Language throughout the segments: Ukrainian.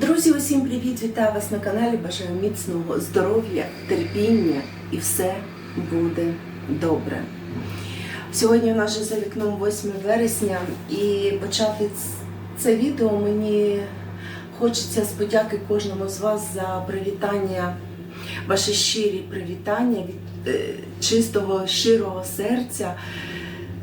Друзі, усім привіт! Вітаю вас на каналі. Бажаю міцного здоров'я, терпіння і все буде добре. Сьогодні у нас вже за вікном 8 вересня і почати це відео мені хочеться з подяки кожному з вас за привітання, ваші щирі привітання від е, чистого, щирого серця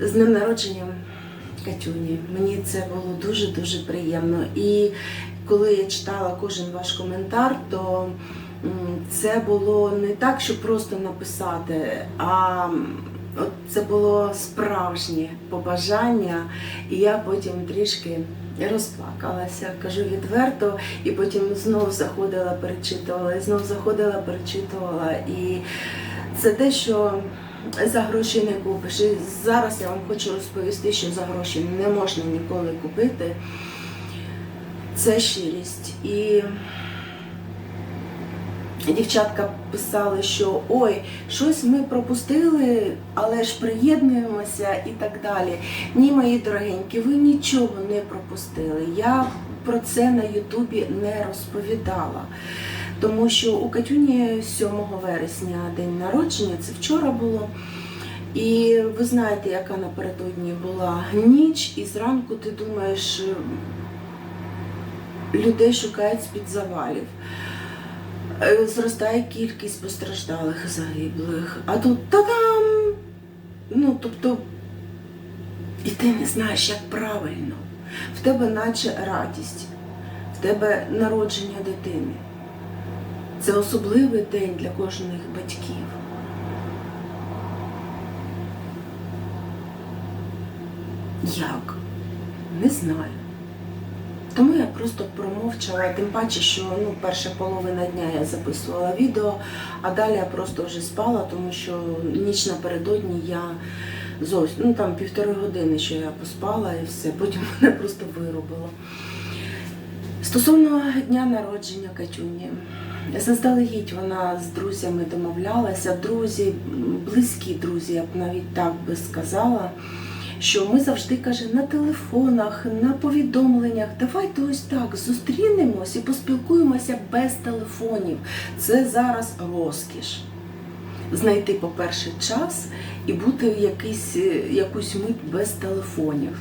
з днем народження Катюні. Мені це було дуже-дуже приємно. І коли я читала кожен ваш коментар, то це було не так, щоб просто написати, а от це було справжнє побажання, і я потім трішки розплакалася, кажу відверто, і потім знову заходила, перечитувала, і знову заходила, перечитувала. І це те, що за гроші не купиш. І зараз я вам хочу розповісти, що за гроші не можна ніколи купити. Це щирість. І дівчатка писали, що ой, щось ми пропустили, але ж приєднуємося і так далі. Ні, мої дорогенькі, ви нічого не пропустили. Я про це на Ютубі не розповідала. Тому що у Катюні 7 вересня день народження, це вчора було. І ви знаєте, яка напередодні була ніч, і зранку ти думаєш, людей шукають з-під завалів. Е, Зростає кількість постраждалих, загиблих. А тут та-дам! Ну, тобто, і ти не знаєш, як правильно. В тебе наче радість, в тебе народження дитини. Це особливий день для кожних батьків. Як? Не знаю. Тому я просто промовчала, тим паче, що ну, перша половина дня я записувала відео, а далі я просто вже спала, тому що ніч напередодні я зовсім, ну там півтори години, що я поспала і все, потім мене просто вирубило. Стосовно дня народження Катюні, заздалегідь вона з друзями домовлялася, друзі, близькі друзі, я б навіть так би сказала що ми завжди каже на телефонах, на повідомленнях. Давайте ось так зустрінемось і поспілкуємося без телефонів. Це зараз розкіш. Знайти, по-перше, час і бути в якийсь, якусь мить без телефонів.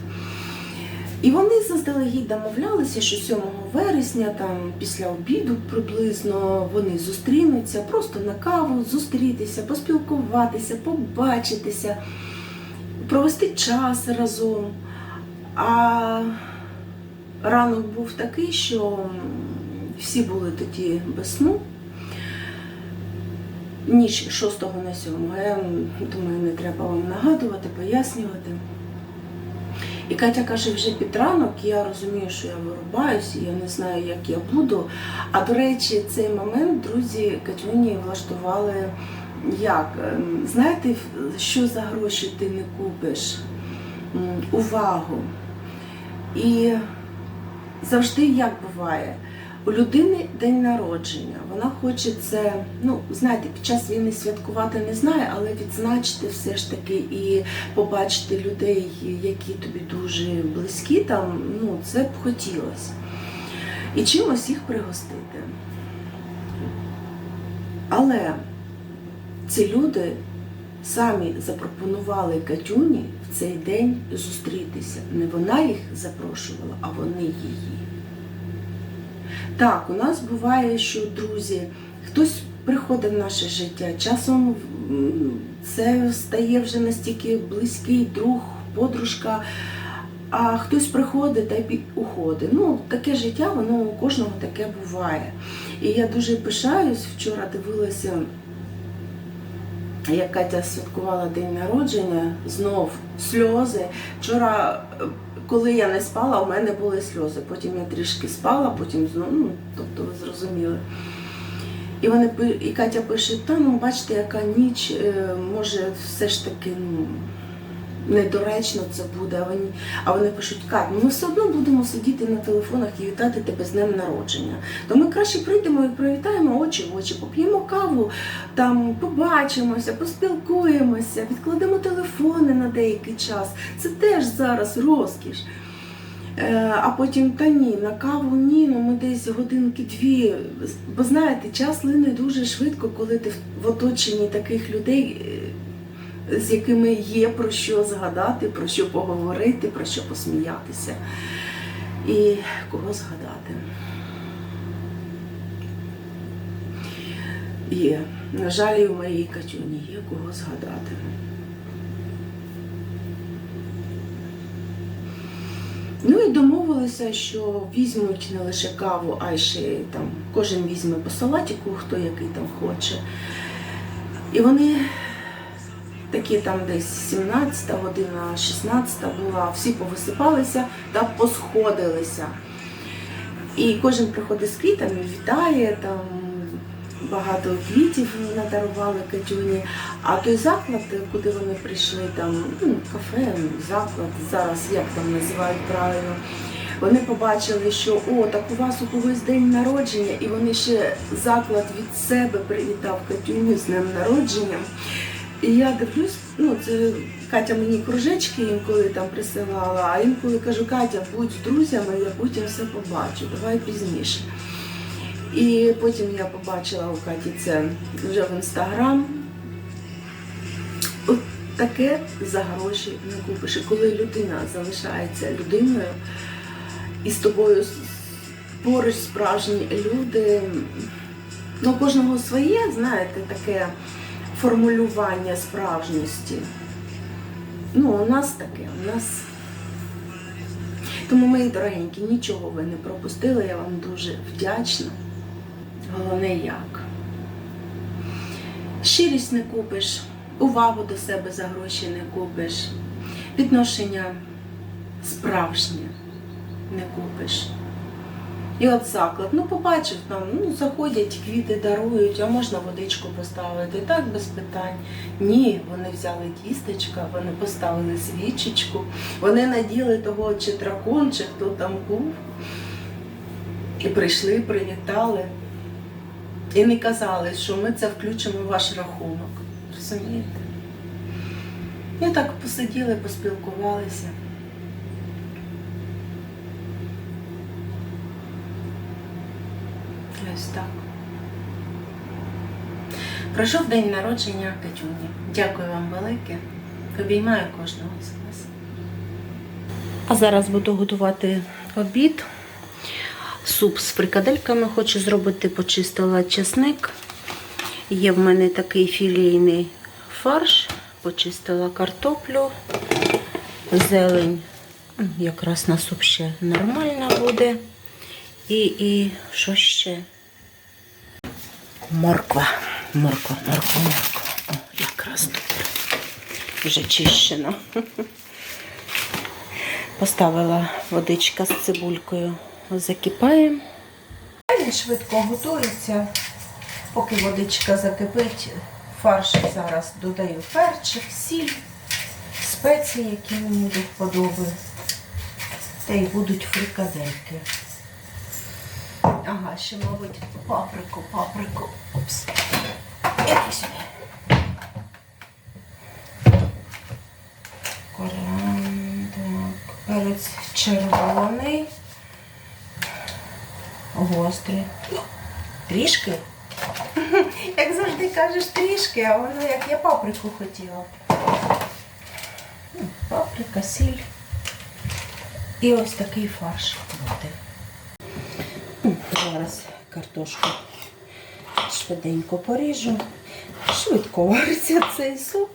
І вони заздалегідь домовлялися, що 7 вересня, там після обіду приблизно вони зустрінуться, просто на каву зустрітися, поспілкуватися, побачитися провести час разом. А ранок був такий, що всі були тоді без сну. Ніч 6 на 7. Я думаю, не треба вам нагадувати, пояснювати. І Катя каже, вже під ранок, я розумію, що я вирубаюсь, і я не знаю, як я буду. А до речі, цей момент друзі Катюні влаштували як? Ем, Знаєте, що за гроші ти не купиш? Увагу. І завжди як буває, у людини день народження, вона хоче це, ну, знаєте, під час війни святкувати не знає, але відзначити все ж таки і побачити людей, які тобі дуже близькі, там, ну, це б хотілося. І чимось їх пригостити. Але ці люди самі запропонували Катюні в цей день зустрітися. Не вона їх запрошувала, а вони її. Так, у нас буває, що друзі, хтось приходить в наше життя, часом це стає вже настільки близький друг, подружка, а хтось приходить та й уходить. Ну, таке життя, воно у кожного таке буває. І я дуже пишаюсь, вчора дивилася як Катя святкувала день народження, знов сльози. Вчора, е, коли я не спала, у мене були сльози. Потім я трішки спала, потім знову, ну, тобто ви зрозуміли. І вони і Катя пише, та ну бачите, яка ніч, е, може, все ж таки ну, недоречно це буде. А вони, а вони пишуть, Кать, ну ми все одно будемо сидіти на телефонах і вітати тебе з днем народження. То ми краще прийдемо і привітаємо очі в очі, поп'ємо каву, там побачимося, поспілкуємося, відкладемо телефони на деякий час. Це теж зараз розкіш. Е, А потім та ні, на каву ні, ну ми десь годинки-дві. Бо знаєте, час лине дуже швидко, коли ти в- оточенні таких людей, е, з якими є про що згадати, про що поговорити, про що посміятися. І кого згадати. Є. На жаль, і в моїй Катюні є кого згадати. Ну і домовилися, що візьмуть не лише каву, а й ще там кожен візьме по салатику, хто який там хоче. І вони такі там десь 17 година, 16 була, всі повисипалися та посходилися. І кожен приходить з квітами, вітає там. Багато квітів надарували Катюні. А той заклад, куди вони прийшли, там ну, кафе, заклад, зараз як там називають правильно. Вони побачили, що о, так у вас у когось день народження, і вони ще заклад від себе привітав Катюню з днем народження. І я дивлюсь, ну це Катя мені кружечки інколи там присилала, а інколи кажу, Катя, будь з друзями, я потім все побачу, давай пізніше. І потім я побачила у Каті це вже в інстаграм. От таке за гроші не купиш. І коли людина залишається людиною, і з тобою поруч справжні люди, ну кожного своє, знаєте, таке формулювання справжності. Ну, у нас таке, у нас. Тому, мої дорогенькі, нічого ви не пропустили, я вам дуже вдячна. Головне як. Щирість не купиш, увагу до себе за гроші не купиш, відношення справжнє не купиш. І от заклад, ну побачив там, ну заходять, квіти дарують, а можна водичку поставити. Так без питань. Ні, вони взяли тістечка, вони поставили свічечку, вони наділи того, чи дракон, чи хто там був. І прийшли, привітали. І не казали, що ми це включимо в ваш рахунок. Розумієте? І так посиділи, поспілкувалися. Ось так. Пройшов день народження Катюні. Дякую вам велике. Обіймаю кожного з вас. А зараз буду готувати обід. Суп з фрикадельками хочу зробити, почистила чесник. Є в мене такий філійний фарш, почистила картоплю, зелень. Якраз на суп ще нормально буде. І, і що ще? Морква. Морква, морква, морква. О, якраз добре. Вже чищена. Поставила водичка з цибулькою. Закипає. Він швидко готується. Поки водичка закипить, фарш зараз додаю перчик, сіль, спеції, які мені до вподоби. Та й будуть фрикадельки. Ага, ще, мабуть, паприку, паприку. Опс. Іди сюди. Коріан, так. Перець червоний. Гострий. Трішки. Як завжди кажеш, трішки, а воно як я паприку хотіла. Паприка, сіль. І ось такий фарш. Зараз картошку швиденько поріжу. Швидко вариться цей суп.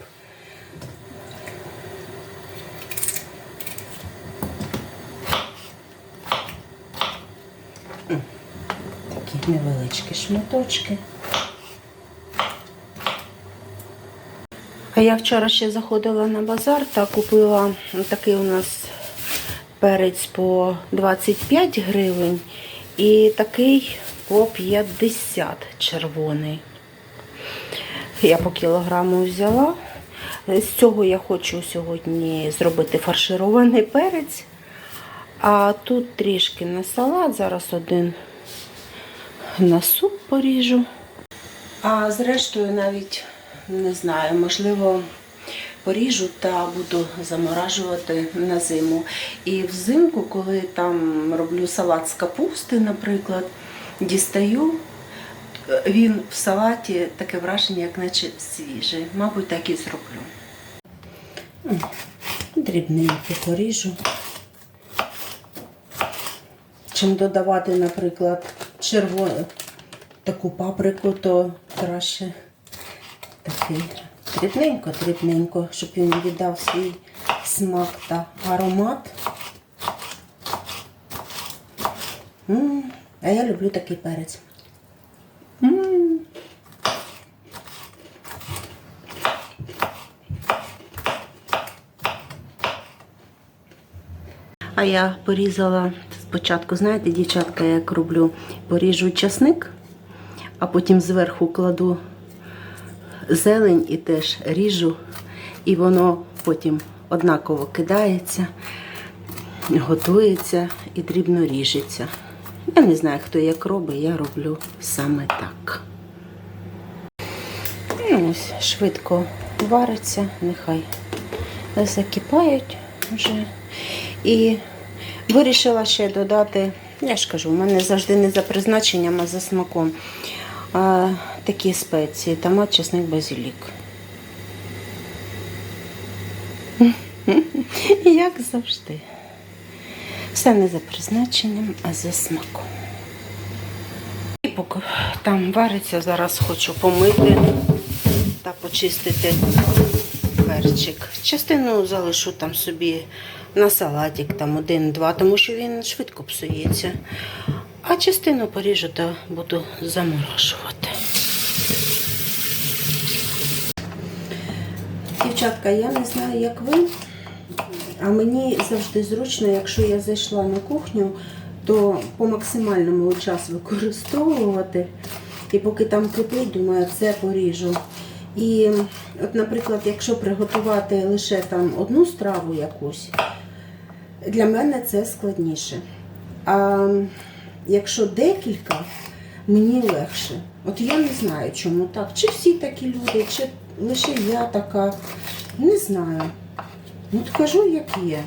Такі невеличкі шматочки. А я вчора ще заходила на базар та купила такий у нас перець по 25 гривень і такий по 50 червоний. Я по кілограму взяла. З цього я хочу сьогодні зробити фарширований перець. А тут трішки на салат, зараз один на суп поріжу. А зрештою навіть не знаю, можливо, поріжу та буду заморажувати на зиму. І взимку, коли там роблю салат з капусти, наприклад, дістаю. Він в салаті таке враження, як наче свіжий. Мабуть, так і зроблю. Дрібненько поріжу. Чим додавати, наприклад, червону таку паприку, то краще такий дрібненько, дрібненько, щоб він віддав свій смак та аромат. М, А я люблю такий перець. М. А я порізала спочатку, знаєте, дівчатка, як роблю, поріжу часник, а потім зверху кладу зелень і теж ріжу, і воно потім однаково кидається, готується і дрібно ріжеться. Я не знаю, хто як робить, я роблю саме так. Ну, ось швидко вариться, нехай закипають вже. І вирішила ще додати, я ж кажу, у мене завжди не за призначенням, а за смаком. А, такі спеції, томат, чесник, базилік. Як завжди. Все не за призначенням, а за смаком. І поки там вариться, зараз хочу помити та почистити перчик. Частину залишу там собі на салатик, там один-два, тому що він швидко псується. А частину поріжу та буду заморожувати. Дівчатка, я не знаю, як ви, а мені завжди зручно, якщо я зайшла на кухню, то по максимальному час використовувати. І поки там кипить, думаю, це поріжу. І, от, наприклад, якщо приготувати лише там одну страву якусь, для мене це складніше. А якщо декілька, мені легше. От я не знаю, чому так. Чи всі такі люди, чи лише я така. Не знаю. От кажу, як є.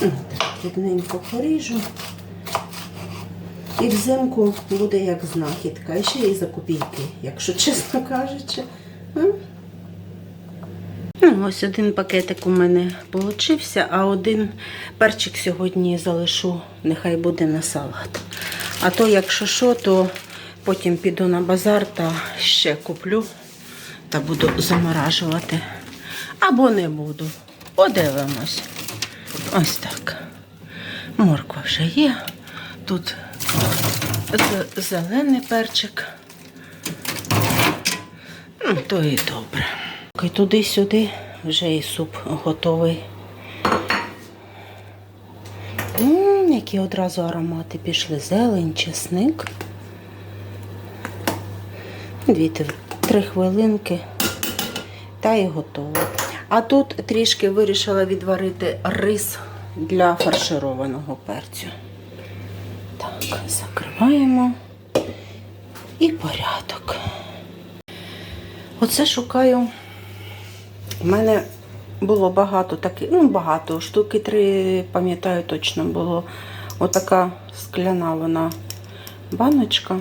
Ну, рідненько поріжу. І взимку буде як знахідка. І ще й за копійки, якщо чесно кажучи. Ну, ось один пакетик у мене получився, а один перчик сьогодні залишу, нехай буде на салат. А то, якщо що, то потім піду на базар та ще куплю та буду заморажувати. Або не буду. Подивимось. Ось так. Морква вже є. Тут зелений перчик. Ну, то і добре. І туди-сюди вже і суп готовий. М, які одразу аромати пішли. Зелень, чесник. Дві-три хвилинки. Та і готово. А тут трішки вирішила відварити рис для фаршированого перцю. Так, закриваємо і порядок. Оце шукаю. У мене було багато таких, ну багато, штуки три, пам'ятаю, точно було. Отака скляна вона баночка.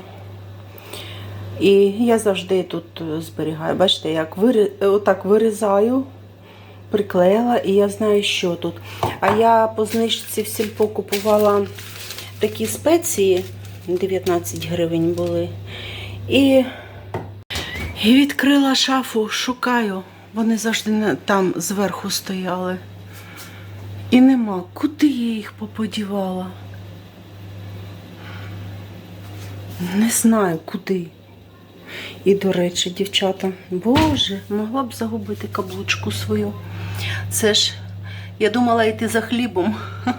І я завжди тут зберігаю. Бачите, як вири... отак вирізаю, приклеїла, і я знаю, що тут. А я по знижці в сільпо купувала такі спеції, 19 гривень були. І і відкрила шафу, шукаю. Вони завжди там зверху стояли. І нема. Куди я їх поподівала? Не знаю куди. І, до речі, дівчата, боже, могла б загубити каблучку свою. Це ж я думала йти за хлібом.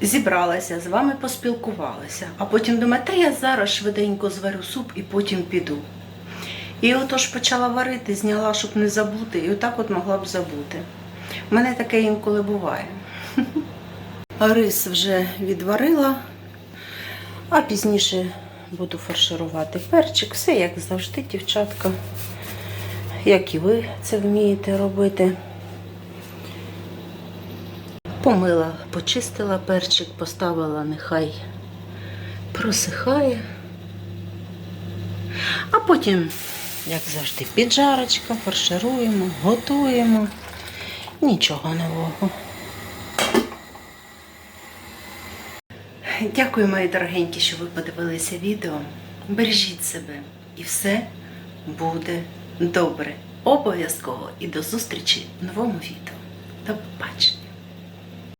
Зібралася, з вами поспілкувалася, а потім думаю, та я зараз швиденько зварю суп і потім піду. І отож почала варити, зняла, щоб не забути, і отак от могла б забути. У мене таке інколи буває. Рис вже відварила, а пізніше буду фарширувати перчик. Все як завжди, дівчатка. Як і ви це вмієте робити. Помила, почистила перчик, поставила, нехай просихає. А потім, як завжди, піджарочка, фаршируємо, готуємо. Нічого нового. Дякую, мої дорогенькі, що ви подивилися відео. Бережіть себе і все буде добре. Обов'язково і до зустрічі в новому відео. До побачення.